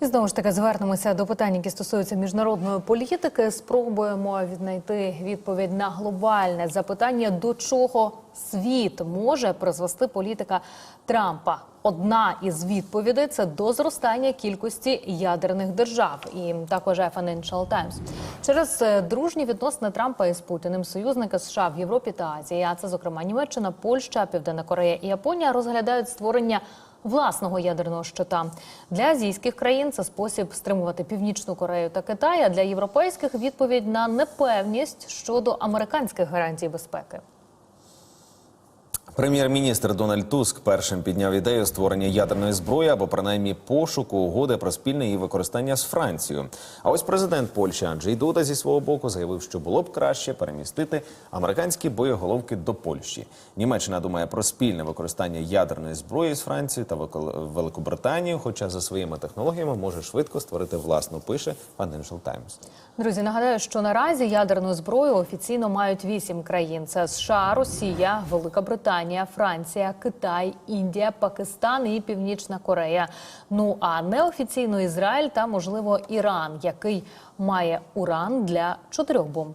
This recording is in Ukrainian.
І знову ж таки звернемося до питань, які стосуються міжнародної політики. Спробуємо віднайти відповідь на глобальне запитання, до чого світ може призвести політика Трампа. Одна із відповідей це до зростання кількості ядерних держав, і також Financial Times. через е, дружні відносини Трампа із Путіним союзники США в Європі та Азії. А це зокрема Німеччина, Польща, Південна Корея і Японія розглядають створення власного ядерного щита для азійських країн. Це спосіб стримувати північну Корею та Китай. А для європейських відповідь на непевність щодо американських гарантій безпеки. Прем'єр-міністр Дональд Туск першим підняв ідею створення ядерної зброї або принаймні пошуку угоди про спільне її використання з Францією. А ось президент Польщі Анджей Дуда зі свого боку заявив, що було б краще перемістити американські боєголовки до Польщі. Німеччина думає про спільне використання ядерної зброї з Францією та Велико- Великобританією, хоча за своїми технологіями може швидко створити власну. Пише Financial Times. Друзі, нагадаю, що наразі ядерну зброю офіційно мають вісім країн: це США, Росія, Велика Британія, Франція, Китай, Індія, Пакистан і Північна Корея. Ну а неофіційно Ізраїль та можливо Іран, який має уран для чотирьох бомб.